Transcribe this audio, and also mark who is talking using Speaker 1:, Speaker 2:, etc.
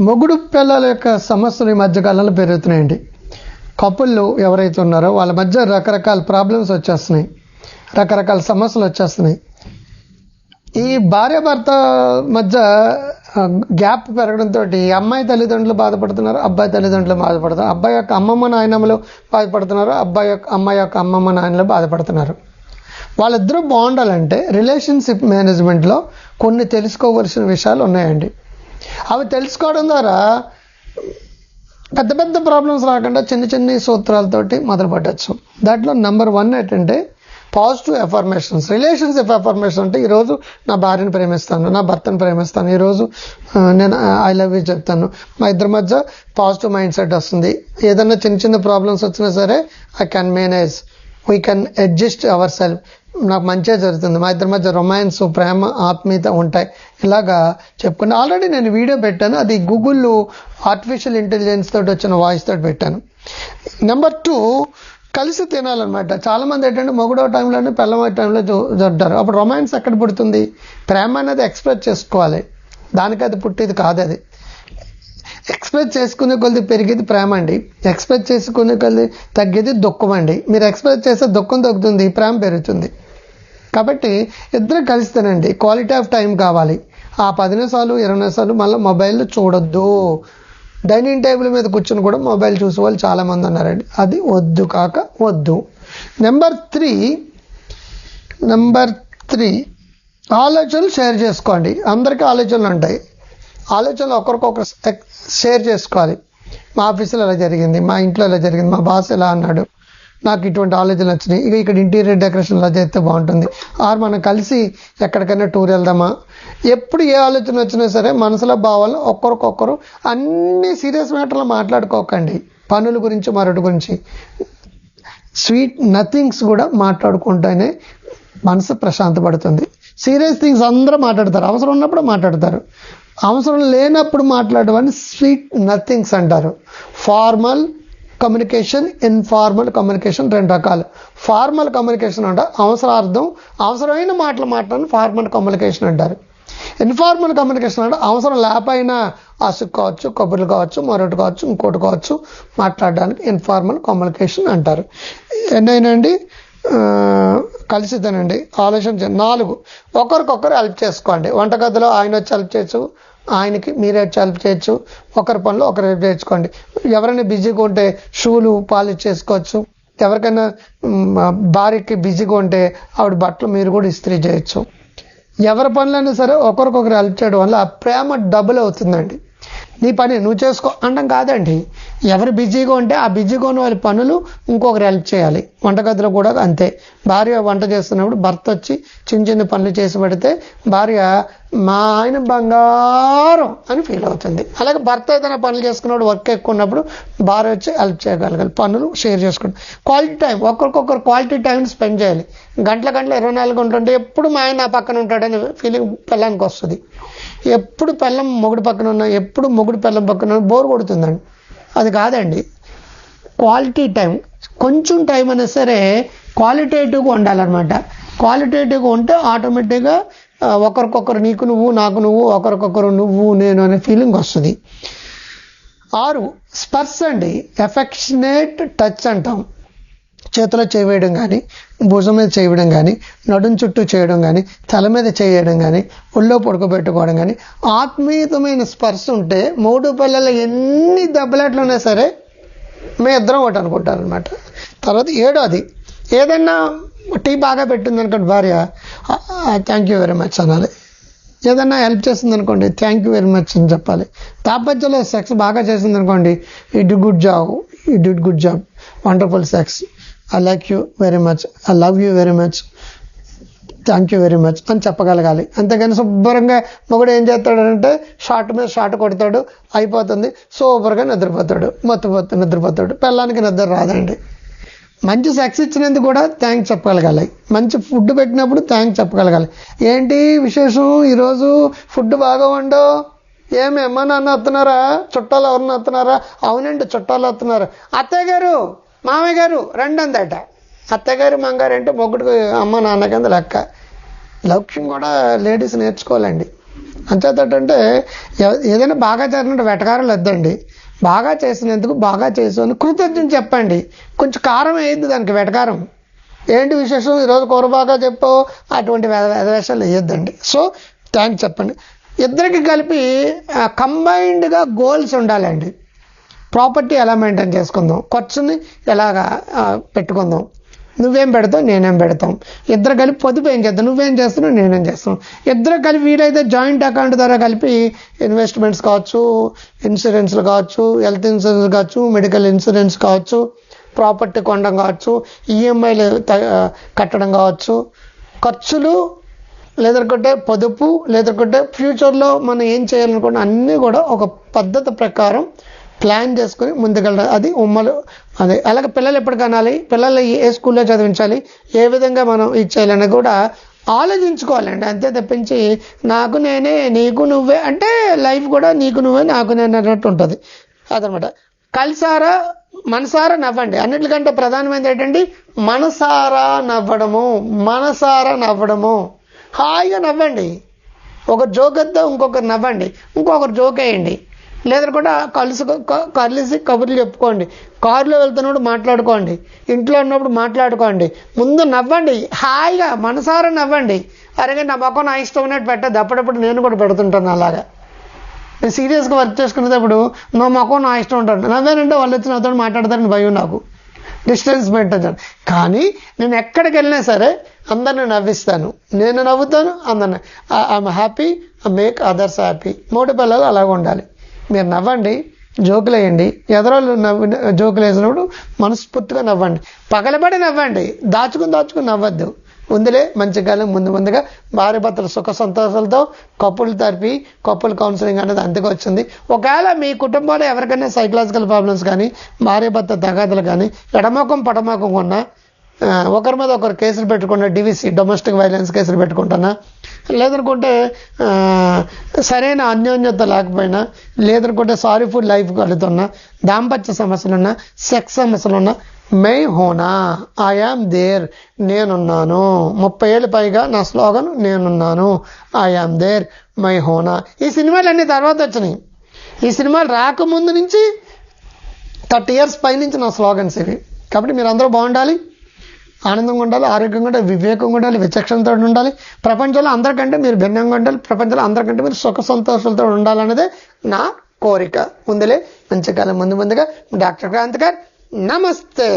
Speaker 1: మొగుడు పిల్లల యొక్క సమస్యలు ఈ మధ్యకాలంలో పెరుగుతున్నాయండి. కపుళ్ళు ఎవరైతే ఉన్నారో వాళ్ళ మధ్య రకరకాల ప్రాబ్లమ్స్ వచ్చేస్తున్నాయి. రకరకాల సమస్యలు వచ్చేస్తున్నాయి. ఈ భార్య భర్త మధ్య గ్యాప్ పెరగడంతో అమ్మాయి తల్లిదండ్రులు బాధపడుతున్నారు అబ్బాయి తల్లిదండ్రులు బాధపడుతున్నారు. అబ్బాయి యొక్క అమ్మమ్మ నాయనమ్మలు బాధపడుతున్నారు అబ్బాయి యొక్క అమ్మాయి యొక్క అమ్మమ్మ నాయనలు బాధపడుతున్నారు. వాళ్ళిద్దరూ బాగుండాలంటే రిలేషన్షిప్ మేనేజ్మెంట్లో కొన్ని తెలుసుకోవలసిన విషయాలు ఉన్నాయండి. అవి తెలుసుకోవడం ద్వారా పెద్ద పెద్ద ప్రాబ్లమ్స్ రాకుండా చిన్న చిన్న సూత్రాలతోటి మొదలు పెట్టచ్చు దాంట్లో నెంబర్ వన్ ఏంటంటే పాజిటివ్ ఎఫర్మేషన్స్ రిలేషన్షిప్ ఎఫర్మేషన్ అంటే ఈరోజు నా భార్యను ప్రేమిస్తాను నా భర్తను ప్రేమిస్తాను ఈరోజు నేను ఐ లవ్ యూ చెప్తాను. మా ఇద్దరి మధ్య పాజిటివ్ మైండ్ సెట్ వస్తుంది. ఏదైనా చిన్న చిన్న ప్రాబ్లమ్స్ వచ్చినా సరే I can manage we can adjust our self నాకు మంచిగా జరుగుతుంది. మా ఇద్దరి మధ్య రొమాన్స్ ప్రేమ ఆత్మీయత ఉంటాయి. ఇలాగా చెప్పుకున్న. ఆల్రెడీ నేను వీడియో పెట్టాను. అది గూగుల్ ఆర్టిఫిషియల్ ఇంటెలిజెన్స్ తోటి వచ్చిన వాయిస్ తోటి పెట్టాను. నెంబర్ టూ కలిసి తినాలన్నమాట. చాలామంది ఏంటంటే మొగుడో టైంలోనే పిల్లవాడి టైంలో జరుగుతారు అప్పుడు రొమాన్స్ ఎక్కడ పుడుతుంది? ప్రేమ అనేది ఎక్స్ప్రెస్ చేసుకోవాలి. దానికి అది పుట్టేది కాదు అది. ఎక్స్ప్రెస్ చేసుకునే కొద్ది పెరిగేది ప్రేమ అండి. ఎక్స్ప్రెస్ చేసుకునే కొద్ది తగ్గేది దుఃఖం అండి. మీరు ఎక్స్ప్రెస్ చేస్తే దుఃఖం తగ్గుతుంది ప్రేమ పెరుగుతుంది. కాబట్టి ఇద్దరు కలిస్తేనండి క్వాలిటీ ఆఫ్ టైం కావాలి. ఆ పది నిమిషాలు ఇరవై నిమిషాలు మళ్ళీ మొబైల్ చూడొద్దు. డైనింగ్ టేబుల్ మీద కూర్చొని కూడా మొబైల్ చూసే వాళ్ళు చాలామంది ఉన్నారండి. అది వద్దు కాక వద్దు. నెంబర్ త్రీ నెంబర్ త్రీ ఆలోచనలు షేర్ చేసుకోండి. అందరికీ ఆలోచనలు ఉంటాయి. ఆలోచనలు ఒకరికొకరు షేర్ చేసుకోవాలి. మా ఆఫీసులో ఎలా జరిగింది? మా ఇంట్లో ఎలా జరిగింది? మా బాస్ ఎలా అన్నాడు? నాకు ఇటువంటి ఆలోచనలు వచ్చినాయి. ఇక ఇక్కడ ఇంటీరియర్ డెకరేషన్ ఎలా చేస్తే బాగుంటుంది. ఆరు మనం కలిసి ఎక్కడికైనా టూర్ వెళ్దామా? ఎప్పుడు ఏ ఆలోచన వచ్చినా సరే మనసులో భావాలు ఒక్కరికొక్కరు అన్ని సీరియస్ మ్యాటర్లు మాట్లాడుకోకండి. పనుల గురించి మరొకటి గురించి. స్వీట్ నథింగ్స్ కూడా మాట్లాడుకుంటేనే మనసు ప్రశాంతపడుతుంది. సీరియస్ థింగ్స్ అందరూ మాట్లాడతారు. అవసరం ఉన్నప్పుడు మాట్లాడతారు. అవసరం లేనప్పుడు మాట్లాడమని స్వీట్ నథింగ్స్ అంటారు. ఫార్మల్ కమ్యూనికేషన్ ఇన్ఫార్మల్ కమ్యూనికేషన్ రెండు రకాలు. ఫార్మల్ కమ్యూనికేషన్ అంటే అవసరార్థం అవసరమైన మాటలు మాట్లాడని ఫార్మల్ కమ్యూనికేషన్ అంటారు. ఇన్ఫార్మల్ కమ్యూనికేషన్ అంటే అవసరం లేకపోయినా అసుక్ కావచ్చు కబుర్లు కావచ్చు మరొకటి కావచ్చు ఇంకోటి కావచ్చు మాట్లాడడానికి ఇన్ఫార్మల్ కమ్యూనికేషన్ అంటారు. ఎన్నైనండి? ఆ, కలిసి ఆలోచించండి నాలుగు. ఒకరికొకరు హెల్ప్ చేసుకోండి. వంటగదిలో ఆయన వచ్చి హెల్ప్ చేయొచ్చు ఆయనకి మీరే వచ్చి హెల్ప్ చేయొచ్చు ఒకరి పనులు ఒకరు హెల్ప్ చేసుకోండి ఎవరైనా బిజీగా ఉంటే షూలు పాలిష్ చేసుకోవచ్చు ఎవరికైనా భార్యకి బిజీగా ఉంటే ఆవిడ బట్టలు మీరు కూడా ఇస్త్రీ చేయొచ్చు. ఎవరి పనులైనా సరే ఒకరికొకరు హెల్ప్ చేయడం వల్ల ఆ ప్రేమ డబుల్ అవుతుందండి. నీ పని నువ్వు చేసుకో అనడం కాదండి. ఎవరు బిజీగా ఉంటే ఆ బిజీగా ఉన్న వాళ్ళ పనులు ఇంకొకరు హెల్ప్ చేయాలి. వంటగదిలో కూడా అంతే. భార్య వంట చేస్తున్నప్పుడు భర్త వచ్చి చిన్న చిన్న పనులు చేసి పెడితే భార్య మా ఆయన బంగారం అని ఫీల్ అవుతుంది. అలాగే భర్త ఏదైనా పనులు చేసుకున్నప్పుడు వర్క్ ఎక్కువ ఉన్నప్పుడు భార్య వచ్చి హెల్ప్ చేయగలగాలి. పనులు షేర్ చేసుకుంటాం. క్వాలిటీ టైం ఒకరికొకరు క్వాలిటీ టైం స్పెండ్ చేయాలి. గంటల గంటల ఇరవై నాలుగు ఉంటుంటే ఎప్పుడు మా ఆయన నా పక్కన ఉంటాడని ఫీలింగ్ పిల్లానికి వస్తుంది. ఎప్పుడు పెళ్ళం మొగుడు పక్కన ఉన్నా ఎప్పుడు మొగుడు పెళ్ళం పక్కన ఉన్నా బోర్ కొడుతుందండి. అది కాదండి. క్వాలిటీ టైం కొంచెం టైం అయినా సరే క్వాలిటేటివ్గా ఉండాలన్నమాట. క్వాలిటేటివ్గా ఉంటే ఆటోమేటిక్గా ఒకరికొకరు నీకు నువ్వు నాకు నువ్వు ఒకరికొకరు నువ్వు నేను అనే ఫీలింగ్ వస్తుంది. ఆరు స్పర్శ అండి. ఎఫెక్షనేట్ టచ్ అంటాం. చేతిలో చేయవేయడం కానీ భుజం మీద చేయడం కానీ నడుం చుట్టూ చేయడం కానీ తల మీద చేయడం కానీ ఒళ్ళో పడుకోబెట్టుకోవడం కానీ ఆత్మీయతమైన స్పర్శ ఉంటే మూడు పిల్లలు ఎన్ని దెబ్బలాట్లు ఉన్నా సరే మేము ఇద్దరం ఒకటి అనుకుంటారు అనమాట తర్వాత ఏడోది. ఏదైనా టీ బాగా పెట్టింది అనుకోండి భార్య థ్యాంక్ యూ వెరీ మచ్ అనాలి. ఏదన్నా హెల్ప్ చేస్తుంది అనుకోండి థ్యాంక్ యూ వెరీ మచ్ అని చెప్పాలి. తాపత్యలో సెక్స్ బాగా చేసింది అనుకోండి ఈ డి గుడ్ జాబ్ ఈ D good job wonderful sex I like you very much I love you very much thank you very much అని చెప్పగలగాలి. అంతేగాని శుభ్రంగా మొగుడు ఏం చేస్తాడంటే షార్ట్ మీద షార్ట్ కొడతాడు అయిపోతుంది సూపర్గా నిద్రపోతాడు మొత్తపోతు నిద్రపోతాడు. పిల్లానికి నిద్ర రాదండి. మంచి సెక్స్ ఇచ్చినందుకు కూడా థ్యాంక్స్ చెప్పగలగాలి. మంచి ఫుడ్ పెట్టినప్పుడు థ్యాంక్స్ చెప్పగలగాలి. ఏంటి విశేషం? ఈరోజు ఫుడ్ బాగా వండో? ఏమి అమ్మ నాన్న వస్తున్నారా? చుట్టాలు ఎవరన్నా వస్తున్నారా? అవునండి చుట్టాలు వస్తున్నారు. అత్తయ్య గారు మామయ్య గారు రండి అందట. అత్తయ్య గారు మంగారు అంటే మొగ్గుడికి అమ్మ నాన్న కింద లెక్క. లౌక్యం కూడా లేడీస్ నేర్చుకోవాలండి. అంచేతటంటే ఏదైనా బాగా జరిగినట్టు వెటకారాలు వద్దండి. బాగా చేసినందుకు బాగా చేసాను కృతజ్ఞం చెప్పండి. కొంచెం కారం వేయద్దు దానికి వెటకారం. ఏంటి విశేషం? ఈరోజు కూర బాగా చెప్పు అటువంటి వేదవేషాలు వేయొద్దండి. సో థ్యాంక్స్ చెప్పండి. ఇద్దరికి కలిపి కంబైన్డ్గా గోల్స్ ఉండాలండి. ప్రాపర్టీ ఎలా మెయింటైన్ చేసుకుందాం? ఖర్చుని ఎలాగా పెట్టుకుందాం? నువ్వేం పెడతావు నేనేం పెడతాం. ఇద్దరు కలిపి పొదుపు ఏం చేద్దాం? నువ్వేం చేస్తున్నావు నేనేం చేస్తాం ఇద్దరు కలిపి వీలైతే జాయింట్ అకౌంట్ ద్వారా కలిపి ఇన్వెస్ట్మెంట్స్ కావచ్చు ఇన్సూరెన్స్లు కావచ్చు హెల్త్ ఇన్సూరెన్స్ కావచ్చు మెడికల్ ఇన్సూరెన్స్ కావచ్చు ప్రాపర్టీ కొనడం కావచ్చు ఈఎంఐలు కట్టడం కావచ్చు. ఖర్చులు లేదనుకుంటే పొదుపు లేదనుకుంటే ఫ్యూచర్లో మనం ఏం చేయాలనుకుంటే అన్నీ కూడా ఒక పద్ధతి ప్రకారం ప్లాన్ చేసుకుని ముందుకెళ్ళడం అది ఉమ్మలు అదే అలాగే పిల్లలు ఎప్పుడు కనాలి పిల్లలు ఏ స్కూల్లో చదివించాలి ఏ విధంగా మనం ఇచ్చేయాలని కూడా ఆలోచించుకోవాలండి. అంతే తప్పించి నాకు నేనే నీకు నువ్వే అంటే లైఫ్ కూడా నీకు నువ్వే నాకు నేను అన్నట్టు ఉంటుంది. అదనమాట. కలిసారా మనసారా నవ్వండి. అన్నిటికంటే ప్రధానమైనది ఏంటండి? మనసారా నవ్వడము మనసారా నవ్వడము. హాయిగా నవ్వండి. ఒక జోక్ వద్ద ఇంకొకరు నవ్వండి. ఇంకొకరు జోక్ వేయండి. లేదా కూడా కలిసి కలిసి కబుర్లు చెప్పుకోండి. కారులో వెళ్తున్నప్పుడు మాట్లాడుకోండి. ఇంట్లో ఉన్నప్పుడు మాట్లాడుకోండి. ముందు నవ్వండి. హాయిగా మనసారా నవ్వండి. అరే నా మొక్క నా ఇష్టం ఉన్నట్టు పెట్టద్దు. అప్పుడప్పుడు నేను కూడా పెడుతుంటాను అలాగా. నేను సీరియస్గా వర్క్ చేసుకునేటప్పుడు నా మొక్కం నా ఇష్టం ఉంటాను. నవ్వేనంటే వాళ్ళు వచ్చి నాతో మాట్లాడతారని భయం నాకు. డిస్టెన్స్ మెయింటైన్ కానీ నేను ఎక్కడికి వెళ్ళినా సరే అందరిని నవ్విస్తాను. నేను నవ్వుతాను అందరిని. I'm happy make others happy మూడు పిల్లలు అలాగ ఉండాలి. మీరు నవ్వండి జోకులు వేయండి ఎదరోళ్ళు నవ్వి జోకులు వేసినప్పుడు మనస్ఫూర్తిగా నవ్వండి. పగలబడి నవ్వండి. దాచుకుని దాచుకుని నవ్వద్దు. ఉందిలే మంచి కాలం ముందు ముందుగా భార్య భర్తల సుఖ సంతోషాలతో కప్పులు తరిపి కప్పులు కౌన్సిలింగ్ అనేది అందుకు వచ్చింది. ఒకవేళ మీ కుటుంబంలో ఎవరికైనా సైకలాజికల్ ప్రాబ్లమ్స్ కానీ భార్య భర్త తగాదులు కానీ ఎడమోకం పడమోకం ఉన్నా ఒకరి మీద ఒకరు కేసులు పెట్టుకున్న డివిసి డొమెస్టిక్ వైలెన్స్ కేసులు పెట్టుకుంటున్నా లేదనుకుంటే సరైన అన్యోన్యత లేకపోయినా లేదనుకుంటే సారీ ఫుడ్ లైఫ్ కలుగుతున్నా దాంపత్య సమస్యలున్నా సెక్స్ సమస్యలున్నా మై హోనా ఐఆమ్ దేర్ నేనున్నాను. ముప్పై ఏళ్ళు పైగా నా స్లోగన్ నేనున్నాను. ఐఆమ్ దేర్ మై హోనా ఈ సినిమాలు అన్ని తర్వాత వచ్చినాయి. ఈ సినిమాలు రాకముందు నుంచి థర్టీ ఇయర్స్ పైనుంచి నా స్లోగన్స్ ఇవి కాబట్టి మీరు అందరూ బాగుండాలి. ఆనందంగా ఉండాలి ఆరోగ్యంగా ఉండాలి వివేకంగా ఉండాలి విచక్షణతో ఉండాలి. ప్రపంచంలో అందరికంటే మీరు భిన్నంగా ఉండాలి ప్రపంచంలో అందరికంటే మీరు సుఖ సంతోషాలతో ఉండాలన్నదే నా కోరిక. ముందులే మంచి కాలం ముందు ముందుగా. డాక్టర్ క్రాంతి గారు నమస్తే.